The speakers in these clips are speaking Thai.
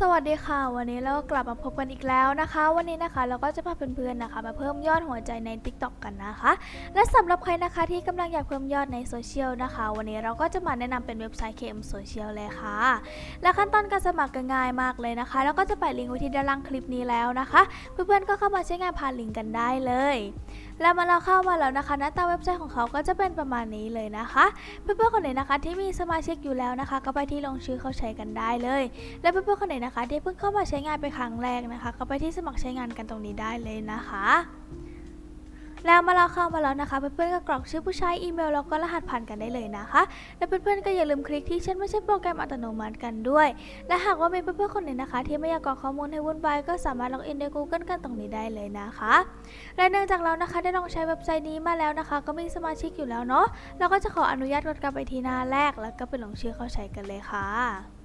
สวัสดีค่ะ วันนี้เราก็กลับมาพบกันอีกแล้วนะคะ วันนี้นะคะเราก็จะพาเพื่อนๆนะคะ มาเพิ่มยอดหัวใจใน TikTok กันนะคะ และสำหรับใครนะคะที่กำลังอยากเพิ่มยอดในโซเชียลนะคะ วันนี้เราก็จะมาแนะนำเป็นเว็บไซต์ KM Social เลยค่ะ และขั้นตอนการสมัครก็ง่ายมากเลยนะคะ แล้วก็จะแปะลิงก์ไว้ที่ด้านล่างคลิปนี้แล้วนะคะ เพื่อนๆก็เข้ามาใช้งานผ่านลิงก์กันได้เลยแล้วมาเราเข้ามาแล้วนะคะ หน้าตาเว็บไซต์ของเขาก็จะเป็นประมาณนี้เลยนะคะ เพื่อนๆคนไหนนะคะที่มีสมาชิกอยู่แล้วนะคะ ก็ไปที่ลงชื่อเข้าใช้กันได้เลย และเพื่อนๆคนไหนนะคะ ที่เพิ่งเข้ามาใช้งานเป็นครั้งแรกนะคะ ก็ไปที่สมัครใช้งานกันตรงนี้ได้เลยนะคะ แล้วมาเราเข้ามาแล้วนะคะ เพื่อนๆก็กรอกชื่อผู้ใช้อีเมลแล้วก็รหัสผ่านกันได้เลยนะคะ และเพื่อนๆก็อย่าลืมคลิกที่ฉันไม่ใช่โปรแกรมอัตโนมัติกันด้วย และหากว่ามีเพื่อนๆคนไหนนะคะ ที่ไม่อยากกรอกข้อมูลให้วุ่นวายก็สามารถล็อกอินใน Google กันตรงนี้ได้เลยนะคะ และเนื่องจากเรานะคะได้ลองใช้เว็บไซต์นี้มาแล้วนะคะ ก็มีสมาชิกอยู่แล้วเนาะเราก็จะขออนุญาตกดกลับไปที่หน้าแรก แล้วก็ไปลงชื่อเข้าใช้กันเลยค่ะ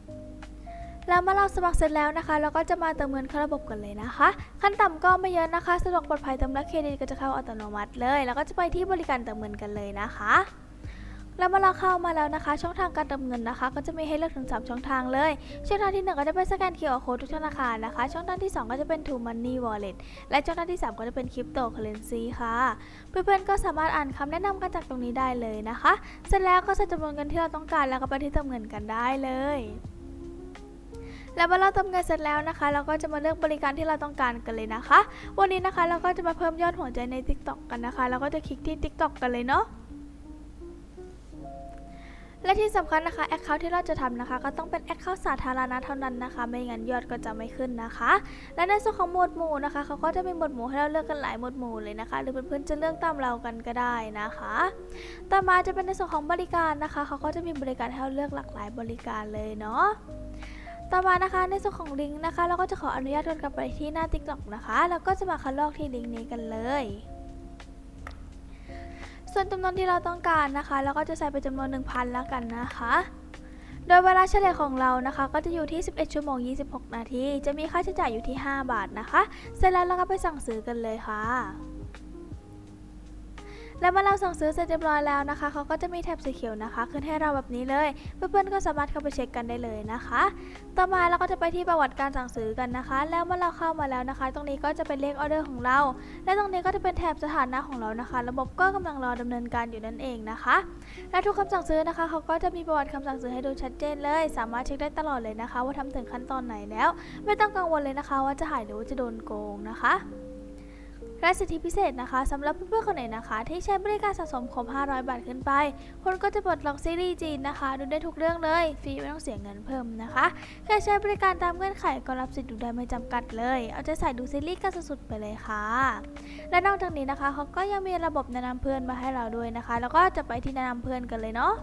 แล้วเมื่อเราสมัครเสร็จแล้วนะคะ เราก็จะมาเติมเงินเข้าระบบกันเลยนะคะ ขั้นต่ำก็ไม่เยอะนะคะสะดวกปลอดภัยเติมและเครดิตก็จะเข้าอัตโนมัติเลย แล้วก็จะไปที่บริการเติมเงินกันเลยนะคะแล้วเมื่อเราเข้ามาแล้วนะคะ ช่องทางการเติมเงินนะคะ ก็จะมีให้เลือกถึง 3 ช่องทางเลย ช่องทางที่ 1 ก็จะเป็นสแกน QR Code ทุกธนาคารนะคะ ช่องทางที่ 2 ก็จะเป็น True Money Wallet และช่องทางที่ 3 ก็จะเป็น Cryptocurrency ค่ะ เพื่อนๆก็สามารถอ่านคำแนะนำกันจากตรงนี้ได้เลยนะคะ เสร็จแล้วก็ใส่จำนวนเงินที่เราต้องการแล้วก็ไปที่เติมเงินกันได้เลย แล้วเมื่อเราเติมเงินเสร็จแล้วนะคะ เราก็จะมาเลือกบริการที่เราต้องการกันเลยนะคะ วันนี้นะคะเราก็จะมาเพิ่มยอดหัวใจใน TikTok กันนะคะเราก็จะคลิกที่ TikTok กันเลยเนาะและที่สำคัญนะคะแอคเคาท์ที่เราจะทำนะคะ ก็ต้องเป็นแอคเคาท์สาธารณะเท่านั้นนะคะ ไม่งั้นยอดก็จะไม่ขึ้นนะคะ และในส่วนของหมวดหมู่นะคะ เขาก็จะมีหมวดหมู่ให้เราเลือกกันหลายหมวดหมู่เลยนะคะ หรือเพื่อนๆจะเลือกตามเรากันก็ได้นะคะ ต่อมาจะเป็นในส่วนของบริการนะคะ เขาก็จะมีบริการให้เราเลือกหลากหลายบริการเลยเนาะ ต่อมานะคะในส่วนของลิงก์นะคะ เราก็จะขออนุญาตวนกลับไปที่หน้า TikTok นะคะแล้วก็จะมาคัดลอกที่ลิงก์นี้กันเลย ส่วนจำนวนที่เราต้องการนะคะ เราก็จะใส่ไปจำนวน 1,000 แล้วกันนะคะ โดยเวลาเฉลี่ยของเรานะคะ ก็จะอยู่ที่ 11 ชั่วโมง 26 นาที จะมีค่าใช้จ่ายอยู่ที่ 5 บาทนะคะ เสร็จแล้วเราก็ไปสั่งซื้อกันเลยค่ะ แล้วเมื่อเราสั่งซื้อเสร็จเรียบร้อยแล้วนะคะเขาก็จะมีแท็บสีเขียวนะคะ ขึ้นให้เราแบบนี้เลย เพื่อนๆก็สามารถเข้าไปเช็คกันได้เลยนะคะ ต่อมาเราก็จะไปที่ประวัติการสั่งซื้อกันนะคะ แล้วเมื่อเราเข้ามาแล้วนะคะ ตรงนี้ก็จะเป็นเลขออเดอร์ของเรา และตรงนี้ก็จะเป็นแถบสถานะของเรานะคะ ระบบก็กำลังรอดำเนินการอยู่นั่นเองนะคะ และทุกคำสั่งซื้อนะคะเขาก็จะมีประวัติคำสั่งซื้อให้ดูชัดเจนเลย สามารถเช็คได้ตลอดเลยนะคะ ว่าทำถึงขั้นตอนไหนแล้ว ไม่ต้องกังวลเลยนะคะ ว่าจะหายหรือว่าจะโดนโกงนะคะ และสิทธิพิเศษนะคะสำหรับเพื่อนๆคนไหนนะคะ ที่ใช้บริการสะสมครบ500 บาทขึ้นไป คุณก็จะปลดล็อกซีรีส์จีนนะคะ ดูได้ทุกเรื่องเลยฟรีไม่ต้องเสียเงินเพิ่มนะคะแค่ใช้บริการตามเงื่อนไขก็รับสิทธิ์ดูได้ไม่จำกัดเลย เอาใจใส่ดูซีรีส์กันสุดๆไปเลยค่ะ และนอกจากนี้นะคะเขาก็ยังมีระบบแนะนำเพื่อนมาให้เราด้วยนะคะ แล้วก็จะไปที่แนะนำเพื่อนกันเลยเนาะ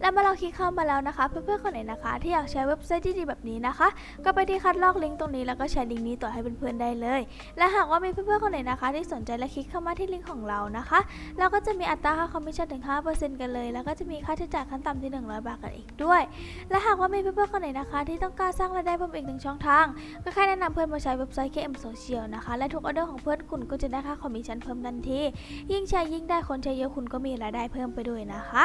แล้วเมื่อเราคลิกเข้ามาแล้วนะคะ เพื่อนๆคนไหนนะคะ ที่อยากใช้เว็บไซต์ที่ดีแบบนี้นะคะ ก็ไปที่คัดลอกลิงก์ตรงนี้แล้วก็แชร์ลิงก์นี้ต่อให้เพื่อนๆได้เลย และหากว่ามีเพื่อนๆคนไหนนะคะ ที่สนใจและคลิกเข้ามาที่ลิงก์ของเรานะคะ เราก็จะมีอัตราค่าคอมมิชชั่นถึง 5%กันเลย แล้วก็จะมีค่าใช้จ่ายขั้นต่ำที่ 100 บาทกันอีกด้วย และหากว่ามีเพื่อนๆคนไหนนะคะ ที่ต้องการสร้างรายได้เพิ่มอีกหนึ่งช่องทาง ก็แค่แนะนำเพื่อนมาใช้เว็บไซต์ KM Social นะคะ และทุกออเดอร์ของเพื่อนคุณก็จะได้ค่าคอมมิชชั่นเพิ่มทันที ยิ่งแชร์ยิ่งได้คนแชร์เยอะคุณก็มีรายได้เพิ่มไปด้วยนะคะ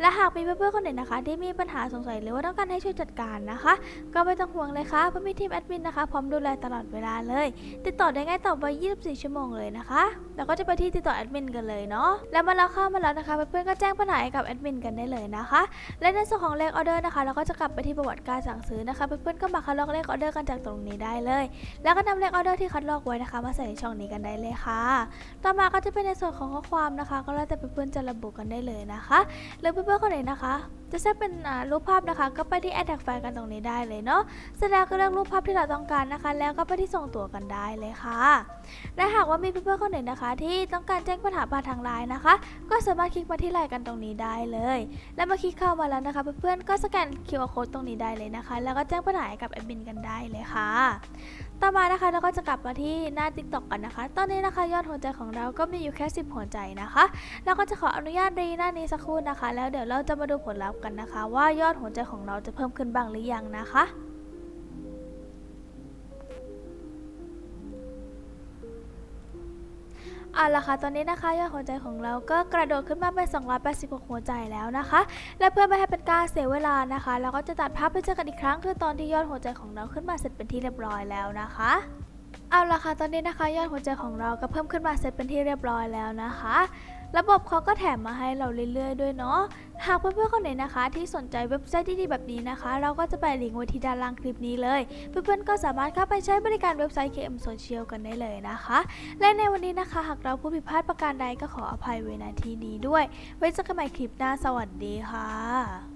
และหากมีเพื่อนๆคนไหนนะคะ ที่มีปัญหาสงสัยหรือว่าต้องการให้ช่วยจัดการนะคะ ก็ไม่ต้องห่วงเลยค่ะเพราะมีทีมแอดมินนะคะพร้อมดูแลตลอดเวลาเลย ติดต่อได้ง่ายต่อไป 24 ชั่วโมงเลยนะคะแล้วก็จะไปที่ติดต่อแอดมินกันเลยเนาะแล้วมื่อเราเข้ามาแล้วนะคะเพื่อนๆก็แจ้งปัญหาให้กับแอดมินกันได้เลยนะคะ และในส่วนของเลขออเดอร์นะคะเราก็จะกลับไปที่ประวัติการสั่งซื้อนะคะเพื่อนๆก็มาคัดลอกเลขออเดอร์กันจากตรงนี้ได้เลย แล้วก็นำเลขออเดอร์ที่คัดลอกไว้นะคะ มาใส่ในช่องนี้กันได้เลยค่ะ ต่อมาก็จะเป็นในส่วนของข้อความนะคะ ก็แล้วแต่เพื่อนๆจะระบุกันได้เลยนะคะหรือเพื่อนๆคนไหนนะคะ Ah. จะใช้เป็นรูปภาพนะคะ ก็ไปที่ add tag ไฟล์กันตรงนี้ได้เลยเนาะเสร็จแล้วก็เลือกรูปภาพที่เราต้องการนะคะ แล้วก็ไปที่ส่งตัวกันได้เลยค่ะและหากว่ามีเพื่อนๆคนไหนนะคะ ที่ต้องการแจ้งปัญหาผ่านทางไลน์นะคะ ก็สามารถคลิกมาที่ไลน์กันตรงนี้ได้เลย แล้วมาคลิกเข้ามาแล้วนะคะ เพื่อนๆก็สแกน QR code ตรงนี้ได้เลยนะคะ แล้วก็แจ้งปัญหากับแอดมินกันได้เลยค่ะต่อมานะคะเราก็จะกลับมาที่หน้า TikTok กันนะคะ ตอนนี้นะคะยอดหัวใจของเราก็มีอยู่แค่ 10 หัวใจนะคะแล้วก็จะขออนุญาตรีหน้านี้สักครู่นะคะ แล้วเดี๋ยวเราจะมาดูผลลัพธ์กันนะคะ ว่ายอดหัวใจของเราจะเพิ่มขึ้นบ้างหรือยังนะคะเอาละค่ะ ตอนนี้นะคะยอดหัวใจของเราก็กระโดดขึ้นมาเป็น 286 หัวใจแล้วนะคะ และเพื่อไม่ให้เป็นการเสียเวลานะคะ เราก็จะตัดภาพไปเจอกันอีกครั้ง คือตอนที่ยอดหัวใจของเราขึ้นมาเสร็จเป็นที่เรียบร้อยแล้วนะคะ เอาละค่ะตอนนี้นะคะยอดหัวใจของเราก็เพิ่มขึ้นมาเสร็จเป็นที่เรียบร้อยแล้วนะคะ ระบบเขาก็แถมมาให้เราเรื่อยๆ ด้วยเนาะหากเพื่อนๆคนไหนนะคะ ที่สนใจเว็บไซต์ดีๆแบบนี้นะคะ เราก็จะไปลิงก์ไว้ที่ด้านล่างคลิปนี้เลย เพื่อนๆก็สามารถเข้าไปใช้บริการเว็บไซต์ KM Social กันได้เลยนะคะ และในวันนี้นะคะ หากเราพูดผิดพลาดประการใดก็ขออภัยไว้ณที่นี้ด้วย ไว้เจอกันใหม่คลิปหน้าสวัสดีค่ะ